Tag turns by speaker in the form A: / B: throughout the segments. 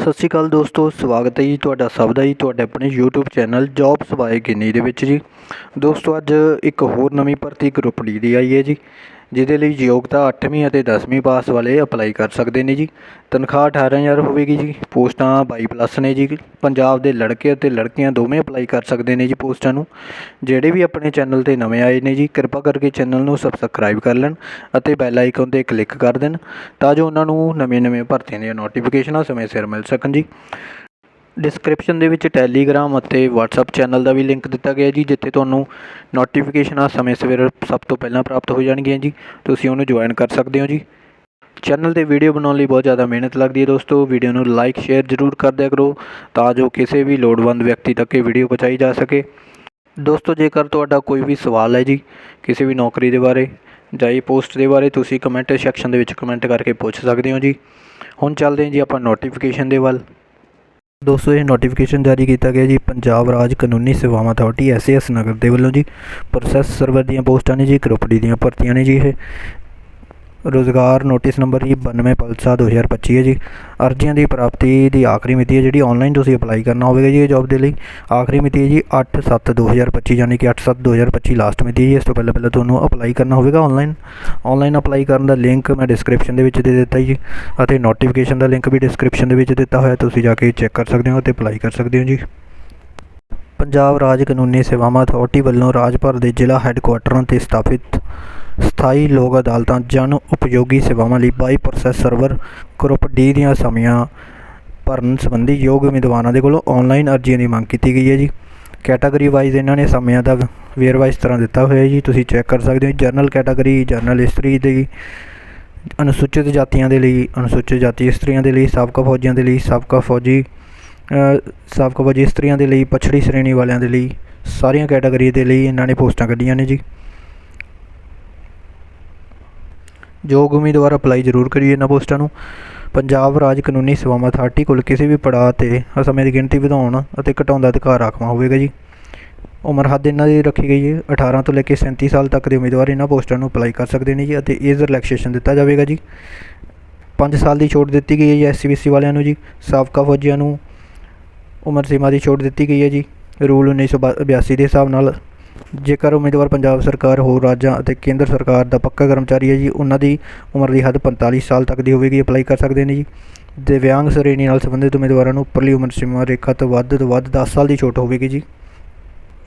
A: ਸਤਿ ਸ਼੍ਰੀ ਅਕਾਲ ਦੋਸਤੋ, ਸਵਾਗਤ ਹੈ ਜੀ ਤੁਹਾਡਾ ਸਭ ਦਾ ਜੀ, ਤੁਹਾਡੇ ਆਪਣੇ YouTube ਚੈਨਲ ਜੌਬਸ ਸਵਾਏ ਗਿਨੀ ਦੇ ਵਿੱਚ ਜੀ। ਦੋਸਤੋ, ਅੱਜ ਇੱਕ ਹੋਰ ਨਵੀਂ ਭਰਤੀ ਗਰੁੱਪ ਡੀ ਦੀ ਆਈ ਹੈ ਜੀ। ਜਿਹਦੇ ਲਈ ਯੋਗਤਾ ਅੱਠਵੀਂ ਅਤੇ 10ਵੀਂ ਪਾਸ ਵਾਲੇ ਅਪਲਾਈ ਕਰ ਸਕਦੇ ਨੇ ਜੀ। ਤਨਖਾਹ 18000 ਹੋਵੇਗੀ ਜੀ। ਪੋਸਟਾਂ ਬਾਈ ਪਲੱਸ ਨੇ ਜੀ। ਪੰਜਾਬ ਦੇ ਲੜਕੇ ਅਤੇ ਲੜਕੀਆਂ ਦੋਵੇਂ ਅਪਲਾਈ ਕਰ ਸਕਦੇ ਨੇ ਜੀ ਪੋਸਟਾਂ ਨੂੰ। ਜਿਹੜੇ ਵੀ ਆਪਣੇ ਚੈਨਲ ਤੇ ਨਵੇਂ ਆਏ ਨੇ ਜੀ, ਕਿਰਪਾ ਕਰਕੇ ਚੈਨਲ ਨੂੰ ਸਬਸਕ੍ਰਾਈਬ ਕਰ ਲੈਣ ਅਤੇ ਬੈਲ ਆਈਕਨ ਤੇ ਕਲਿੱਕ ਕਰ ਦੇਣ ਤਾਂ ਜੋ ਉਹਨਾਂ ਨੂੰ ਨਵੀਆਂ-ਨਵੀਆਂ ਭਰਤੀਆਂ ਦੀਆਂ ਨੋਟੀਫਿਕੇਸ਼ਨਾਂ ਸਮੇਂ ਸਿਰ ਮਿਲ ਸਕਣ ਜੀ। ਡਿਸਕ੍ਰਿਪਸ਼ਨ ਦੇ ਵਿੱਚ ਟੈਲੀਗ੍ਰਾਮ ਅਤੇ ਵਟਸਐਪ ਚੈਨਲ ਦਾ ਵੀ ਲਿੰਕ ਦਿੱਤਾ ਗਿਆ ਜੀ, ਜਿੱਥੇ ਤੁਹਾਨੂੰ ਨੋਟੀਫਿਕੇਸ਼ਨਾਂ ਸਮੇਂ ਸਵੇਰ ਸਭ ਤੋਂ ਪਹਿਲਾਂ ਪ੍ਰਾਪਤ ਹੋ ਜਾਣਗੀਆਂ ਜੀ। ਤੁਸੀਂ ਉਹਨੂੰ ਜੁਆਇਨ ਕਰ ਸਕਦੇ ਹੋ ਜੀ। ਚੈਨਲ ਤੇ ਵੀਡੀਓ ਬਣਾਉਣ ਲਈ ਬਹੁਤ ਜ਼ਿਆਦਾ ਮਿਹਨਤ ਲੱਗਦੀ ਹੈ ਦੋਸਤੋ। ਵੀਡੀਓ ਨੂੰ ਲਾਈਕ ਸ਼ੇਅਰ ਜ਼ਰੂਰ ਕਰ ਦਿਆ ਕਰੋ ਤਾਂ ਜੋ ਕਿਸੇ ਵੀ ਲੋੜਵੰਦ ਵਿਅਕਤੀ ਤੱਕ ਇਹ ਵੀਡੀਓ ਪਹੁੰਚਾਈ ਜਾ ਸਕੇ। ਦੋਸਤੋ, ਜੇਕਰ ਤੁਹਾਡਾ ਕੋਈ ਵੀ ਸਵਾਲ ਹੈ ਜੀ, ਕਿਸੇ ਵੀ ਨੌਕਰੀ ਦੇ ਬਾਰੇ ਜਾਂ ਇਹ ਪੋਸਟ ਦੇ ਬਾਰੇ, ਤੁਸੀਂ ਕਮੈਂਟ ਸੈਕਸ਼ਨ ਦੇ ਵਿੱਚ ਕਮੈਂਟ ਕਰਕੇ ਪੁੱਛ ਸਕਦੇ ਹੋ ਜੀ। ਹੁਣ ਚੱਲਦੇ ਹਾਂ ਜੀ ਆਪਾਂ ਨੋਟੀਫਿਕੇਸ਼ਨ ਦੇ ਵੱਲ। ਦੋਸਤੋ, ਇਹ ਨੋਟੀਫਿਕੇਸ਼ਨ ਜਾਰੀ ਕੀਤਾ ਗਿਆ ਜੀ ਪੰਜਾਬ ਰਾਜ ਕਾਨੂੰਨੀ ਸੇਵਾਵਾਂ ਅਥਾਰਟੀ ਐਸਐਸ ਨਗਰ ਦੇ ਵੱਲੋਂ ਜੀ। ਪ੍ਰੋਸੈਸ ਸਰਵਰ ਦੀਆਂ ਪੋਸਟਾਂ ਨੇ ਜੀ ਕਰੋਪੜੀ ਦੀਆਂ ਭਰਤੀਆਂ ਨੇ ਜੀ ਇਹ। ਰੁਜ਼ਗਾਰ ਨੋਟਿਸ ਨੰਬਰ ਜੀ 92 ਪਲਸਾ 2025 ਹੈ ਜੀ। ਅਰਜ਼ੀਆਂ ਦੀ ਪ੍ਰਾਪਤੀ ਦੀ ਆਖਰੀ ਮਿਤੀ ਹੈ ਜਿਹੜੀ ਔਨਲਾਈਨ ਤੁਸੀਂ ਅਪਲਾਈ ਕਰਨਾ ਹੋਵੇਗਾ ਜੀ ਇਹ ਜੌਬ ਦੇ ਲਈ। ਆਖਰੀ ਮਿਤੀ ਹੈ ਜੀ 8/7/2025 ਯਾਨੀ ਕਿ 8/7/2025 ਲਾਸਟ ਮਿਤੀ ਹੈ ਜੀ। ਇਸ ਤੋਂ ਪਹਿਲਾਂ ਪਹਿਲਾਂ ਤੁਹਾਨੂੰ ਅਪਲਾਈ ਕਰਨਾ ਹੋਵੇਗਾ ਔਨਲਾਈਨ ਔਨਲਾਈਨ ਅਪਲਾਈ ਕਰਨ ਦਾ ਲਿੰਕ ਮੈਂ ਡਿਸਕ੍ਰਿਪਸ਼ਨ ਦੇ ਵਿੱਚ ਦੇ ਦਿੱਤਾ ਜੀ। ਅਤੇ ਨੋਟੀਫਿਕੇਸ਼ਨ ਦਾ ਲਿੰਕ ਵੀ ਡਿਸਕ੍ਰਿਪਸ਼ਨ ਦੇ ਵਿੱਚ ਦਿੱਤਾ ਹੋਇਆ, ਤੁਸੀਂ ਜਾ ਕੇ ਚੈੱਕ ਕਰ ਸਕਦੇ ਹੋ ਅਤੇ ਅਪਲਾਈ ਕਰ ਸਕਦੇ ਹੋ ਜੀ। ਪੰਜਾਬ ਰਾਜ ਕਾਨੂੰਨੀ ਸੇਵਾਵਾਂ ਅਥਾਰਟੀ ਵੱਲੋਂ ਰਾਜ ਭਰ ਦੇ ਜ਼ਿਲ੍ਹਾ ਹੈੱਡਕੁਆਟਰਾਂ ਤੇ ਸਥਾਪਿਤ ਸਥਾਈ ਲੋਕ ਅਦਾਲਤਾਂ, ਜਨ ਉਪਯੋਗੀ ਸੇਵਾਵਾਂ ਲਈ ਬਾਈ ਪ੍ਰੋਸੈਸ ਸਰਵਰ ਗਰੁੱਪ ਡੀ ਦੀਆਂ ਸਮੀਆਂ ਭਰਨ ਸੰਬੰਧੀ ਯੋਗ ਉਮੀਦਵਾਰਾਂ ਦੇ ਕੋਲੋਂ ਔਨਲਾਈਨ ਅਰਜ਼ੀਆਂ ਦੀ ਮੰਗ ਕੀਤੀ ਗਈ ਹੈ ਜੀ। ਕੈਟਾਗਰੀ ਵਾਈਜ਼ ਇਹਨਾਂ ਨੇ ਅਸਾਮੀਆਂ ਦਾ ਵੇਰਵਾ ਇਸ ਤਰ੍ਹਾਂ ਦਿੱਤਾ ਹੋਇਆ ਜੀ। ਤੁਸੀਂ ਚੈੱਕ ਕਰ ਸਕਦੇ ਹੋ ਜਨਰਲ ਕੈਟਾਗਰੀ ਜਨਰਲ ਇਸਤਰੀ ਦੇ ਅਨੁਸੂਚਿਤ ਜਾਤੀਆਂ ਦੇ ਲਈ, ਅਨੁਸੂਚਿਤ ਜਾਤੀ ਇਸਤਰੀਆਂ ਦੇ ਲਈ, ਸਾਬਕਾ ਫੌਜੀਆਂ ਦੇ ਲਈ, ਸਾਬਕਾ ਫੌਜੀ ਸਾਬਕਾ ਫੌਜੀ ਇਸਤਰੀਆਂ ਦੇ ਲਈ, ਪਛੜੀ ਸ਼੍ਰੇਣੀ ਵਾਲਿਆਂ ਦੇ ਲਈ, ਸਾਰੀਆਂ ਕੈਟਾਗਰੀ ਦੇ ਲਈ ਇਹਨਾਂ ਨੇ ਪੋਸਟਾਂ ਕੱਢੀਆਂ ਨੇ ਜੀ। ਯੋਗ ਉਮੀਦਵਾਰ ਅਪਲਾਈ ਜ਼ਰੂਰ ਕਰੀਏ ਇਹਨਾਂ ਪੋਸਟਾਂ ਨੂੰ। ਪੰਜਾਬ ਰਾਜ ਕਾਨੂੰਨੀ ਸੇਵਾਵਾਂ ਅਥਾਰਟੀ ਕੋਲ ਕਿਸੇ ਵੀ ਪੜਾਅ ਤੇ ਸਮੇਂ ਦੀ ਗਿਣਤੀ ਵਧਾਉਣ ਅਤੇ ਘਟਾਉਣ ਦਾ ਅਧਿਕਾਰ ਰਾਖਵਾਂ ਹੋਵੇਗਾ ਜੀ। ਉਮਰ ਹੱਦ ਇਹਨਾਂ ਦੀ ਰੱਖੀ ਗਈ ਹੈ। 18 ਤੋਂ ਲੈ ਕੇ 37 ਸਾਲ ਤੱਕ ਦੇ ਉਮੀਦਵਾਰ ਇਹਨਾਂ ਪੋਸਟਾਂ ਨੂੰ ਅਪਲਾਈ ਕਰ ਸਕਦੇ ਨੇ ਜੀ ਅਤੇ ਏਜ ਰਿਲੈਕਸੇਸ਼ਨ ਦਿੱਤਾ ਜਾਵੇਗਾ ਜੀ। 5 ਸਾਲ ਦੀ ਛੋਟ ਦਿੱਤੀ ਗਈ ਹੈ ਜੀ ਐਸਸੀਬੀਸੀ ਵਾਲਿਆਂ ਨੂੰ ਜੀ। ਸਾਬਕਾ ਫੌਜੀਆਂ ਨੂੰ ਉਮਰ ਸੀਮਾ ਦੀ ਛੋਟ ਦਿੱਤੀ ਗਈ ਹੈ ਜੀ। ਰੂਲ 1982 ਦੇ ਹਿਸਾਬ ਨਾਲ ਜੇਕਰ ਉਮੀਦਵਾਰ ਪੰਜਾਬ ਸਰਕਾਰ ਹੋਰ ਰਾਜਾਂ ਅਤੇ ਕੇਂਦਰ ਸਰਕਾਰ ਦਾ ਪੱਕਾ ਕਰਮਚਾਰੀ ਹੈ ਜੀ, ਉਹਨਾਂ ਦੀ ਉਮਰ ਦੀ ਹੱਦ 45 ਸਾਲ ਤੱਕ ਦੀ ਹੋਵੇਗੀ, ਅਪਲਾਈ ਕਰ ਸਕਦੇ ਨੇ ਜੀ। ਦਿਵਿਆਂਗ ਸ਼੍ਰੇਣੀ ਨਾਲ ਸੰਬੰਧਿਤ ਉਮੀਦਵਾਰਾਂ ਨੂੰ ਉੱਪਰਲੀ ਉਮਰ ਸੀਮਾ ਰੇਖਾ ਤੋਂ ਵੱਧ ਤੋਂ ਵੱਧ 10 ਸਾਲ ਦੀ ਛੋਟ ਹੋਵੇਗੀ ਜੀ।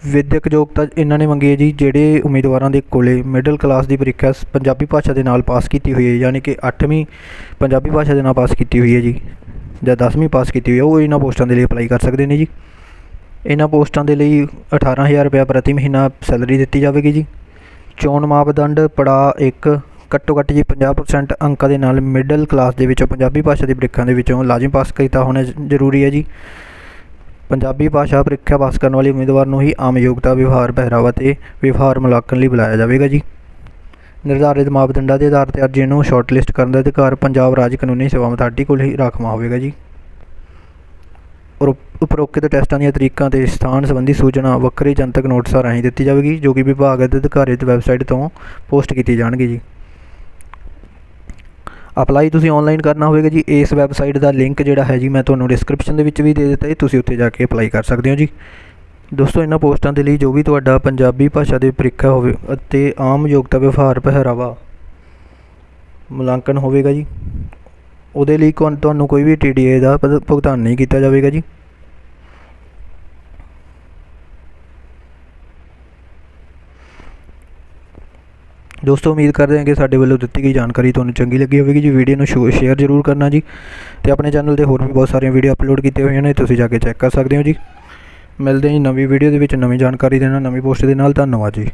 A: ਵਿਦਿਅਕ ਯੋਗਤਾ ਇਹਨਾਂ ਨੇ ਮੰਗੀ ਹੈ ਜੀ, ਜਿਹੜੇ ਉਮੀਦਵਾਰਾਂ ਦੇ ਕੋਲੇ ਮਿਡਲ ਕਲਾਸ ਦੀ ਪ੍ਰੀਖਿਆ ਪੰਜਾਬੀ ਭਾਸ਼ਾ ਦੇ ਨਾਲ ਪਾਸ ਕੀਤੀ ਹੋਈ ਹੈ, ਯਾਨੀ ਕਿ 8ਵੀਂ ਪੰਜਾਬੀ ਭਾਸ਼ਾ ਦੇ ਨਾਲ ਪਾਸ ਕੀਤੀ ਹੋਈ ਹੈ ਜੀ, ਜਾਂ 10ਵੀਂ ਪਾਸ ਕੀਤੀ ਹੋਈ ਹੈ, ਉਹ ਇਹਨਾਂ ਪੋਸਟਾਂ ਦੇ ਲਈ ਅਪਲਾਈ ਕਰ ਸਕਦੇ ਨੇ ਜੀ। ਇਹਨਾਂ ਪੋਸਟਾਂ ਦੇ ਲਈ ਅਠਾਰਾਂ ਹਜ਼ਾਰ ਰੁਪਇਆ ਪ੍ਰਤੀ ਮਹੀਨਾ ਸੈਲਰੀ ਦਿੱਤੀ ਜਾਵੇਗੀ ਜੀ। ਚੋਣ ਮਾਪਦੰਡ ਪੜਾਅ ਇੱਕ, ਘੱਟੋ ਘੱਟ ਜੀ 50% ਅੰਕਾਂ ਦੇ ਨਾਲ ਮਿਡਲ ਕਲਾਸ ਦੇ ਵਿੱਚੋਂ ਪੰਜਾਬੀ ਭਾਸ਼ਾ ਦੀ ਪ੍ਰੀਖਿਆ ਦੇ ਵਿੱਚੋਂ ਲਾਜ਼ਮੀ ਪਾਸ ਕੀਤਾ ਹੋਣਾ ਜ਼ਰੂਰੀ ਹੈ ਜੀ। ਪੰਜਾਬੀ ਭਾਸ਼ਾ ਪ੍ਰੀਖਿਆ ਪਾਸ ਕਰਨ ਵਾਲੇ ਉਮੀਦਵਾਰ ਨੂੰ ਹੀ ਆਮ ਯੋਗਤਾ ਵਿਵਹਾਰ ਪਹਿਰਾਵਾ ਤੇ ਵਿਵਹਾਰ ਮੁਲਾਂਕਣ ਲਈ ਬੁਲਾਇਆ ਜਾਵੇਗਾ ਜੀ। ਨਿਰਧਾਰਿਤ ਮਾਪਦੰਡਾਂ ਦੇ ਆਧਾਰ ਤੇ ਅਰਜ਼ੀ ਨੂੰ ਸ਼ਾਰਟਲਿਸਟ ਕਰਨ ਦਾ ਅਧਿਕਾਰ ਪੰਜਾਬ ਰਾਜ ਕਾਨੂੰਨੀ ਸੇਵਾਵਾਂ ਅਥਾਰਟੀ ਕੋਲ ਹੀ ਰਾਖਵਾਂ ਹੋਵੇਗਾ ਜੀ। ਉਪਰੋਕਤ ਟੈਸਟਾਂ ਦੀਆਂ ਤਰੀਕਾਂ ਅਤੇ ਸਥਾਨ ਸੰਬੰਧੀ ਸੂਚਨਾ ਵੱਖਰੇ ਜਨਤਕ ਨੋਟਿਸਾਂ ਰਾਹੀਂ ਦਿੱਤੀ ਜਾਵੇਗੀ, ਜੋ ਕਿ ਵਿਭਾਗ ਦੇ ਅਧਿਕਾਰਿਤ ਵੈਬਸਾਈਟ ਤੋਂ ਪੋਸਟ ਕੀਤੀ ਜਾਣਗੀ ਜੀ। ਅਪਲਾਈ ਤੁਸੀਂ ਆਨਲਾਈਨ ਕਰਨਾ ਹੋਵੇਗਾ ਜੀ। ਇਸ ਵੈਬਸਾਈਟ ਦਾ ਲਿੰਕ ਜਿਹੜਾ ਹੈ ਜੀ, ਮੈਂ ਤੁਹਾਨੂੰ ਡਿਸਕ੍ਰਿਪਸ਼ਨ ਦੇ ਵਿੱਚ ਵੀ ਦੇ ਦਿੱਤਾ ਹੈ ਤੁਸੀਂ ਉੱਥੇ ਜਾ ਕੇ ਅਪਲਾਈ ਕਰ ਸਕਦੇ ਹੋ ਜੀ। ਦੋਸਤੋ, ਇਹਨਾਂ ਪੋਸਟਾਂ ਦੇ ਲਈ ਜੋ ਵੀ ਤੁਹਾਡਾ ਪੰਜਾਬੀ ਭਾਸ਼ਾ ਦੇ ਪ੍ਰੀਖਿਆ ਹੋਵੇ ਅਤੇ ਆਮ ਯੋਗਤਾ ਵਿਵਹਾਰ ਪਹਿਰਾਵਾ ਮੁਲਾਂਕਣ ਹੋਵੇਗਾ ਜੀ। ਉਹਦੇ ਲਈ ਤੁਹਾਨੂੰ ਕੋਈ ਵੀ ਟੀ ਡੀ ਏ ਦਾ ਭੁਗਤਾਨ ਨਹੀਂ ਕੀਤਾ ਜਾਵੇਗਾ ਜੀ। ਦੋਸਤੋ, ਉਮੀਦ ਕਰਦੇ ਹਾਂ ਕਿ ਸਾਡੇ ਵੱਲੋਂ ਦਿੱਤੀ ਗਈ ਜਾਣਕਾਰੀ ਤੁਹਾਨੂੰ ਚੰਗੀ ਲੱਗੀ ਹੋਵੇਗੀ ਜੀ। ਵੀਡੀਓ ਨੂੰ ਸ਼ੇਅਰ ਜ਼ਰੂਰ ਕਰਨਾ ਜੀ। ਤੇ ਆਪਣੇ ਚੈਨਲ ਤੇ ਹੋਰ ਵੀ ਬਹੁਤ ਸਾਰੀਆਂ ਵੀਡੀਓ ਅਪਲੋਡ ਕੀਤੀਆਂ ਹੋਈਆਂ ਨੇ, ਤੁਸੀਂ ਜਾ ਕੇ ਚੈੱਕ ਕਰ ਸਕਦੇ ਹੋ ਜੀ। ਮਿਲਦੇ ਹਾਂ ਜੀ ਨਵੀਂ ਵੀਡੀਓ ਦੇ ਵਿੱਚ, ਨਵੀਂ ਜਾਣਕਾਰੀ ਦੇ ਨਾਲ, ਨਵੀਂ ਪੋਸਟ ਦੇ ਨਾਲ। ਧੰਨਵਾਦ ਜੀ।